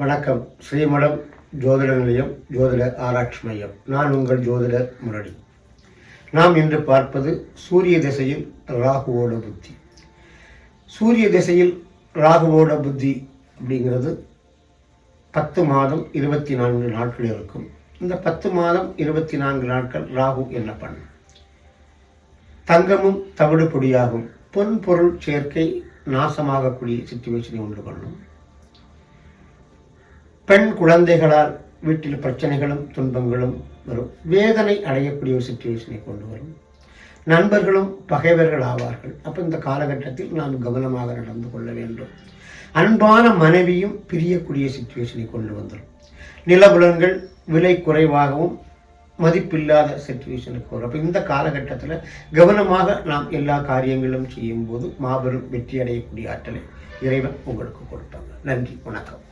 வணக்கம். ஸ்ரீமடம் ஜோதிட நிலையம் ஜோதிட ஆராய்ச்சி மையம். நான் உங்கள் ஜோதிடர் முரளி. நாம் இன்று பார்ப்பது சூரிய திசையில் ராகுவோட புத்தி. சூரிய திசையில் ராகுவோட புத்தி அப்படிங்கிறது பத்து மாதம் இருபத்தி நான்கு நாட்கள் இருக்கும். இந்த பத்து மாதம் இருபத்தி நான்கு நாட்கள் ராகு என்ன பண்ணும்? தங்கமும் தவிடு பொடியாகும் பொன் பொருள் சேர்க்கை நாசமாகக்கூடிய சுச்சுவேஷனை உண்டு பண்ணும். பெண் குழந்தைகளால் வீட்டில் பிரச்சனைகளும் துன்பங்களும் வரும். வேதனை அடையக்கூடிய ஒரு சுச்சுவேஷனை கொண்டு வரும். நண்பர்களும் பகைவர்கள் ஆவார்கள். அப்போ இந்த காலகட்டத்தில் நாம் கவனமாக நடந்து கொள்ள வேண்டும். அன்பான மனைவியும் பிரியக்கூடிய சுச்சுவேஷனை கொண்டு வந்துடும் நிலபுலன்கள் விலை குறைவாகவும் மதிப்பில்லாத சுச்சுவேஷனுக்கு வரும். அப்போ இந்த காலகட்டத்தில் கவனமாக நாம் எல்லா காரியங்களும் செய்யும்போது மாபெரும் வெற்றி அடையக்கூடிய ஆற்றலை இறைவன் உங்களுக்கு கொடுப்பாங்க. நன்றி வணக்கம்.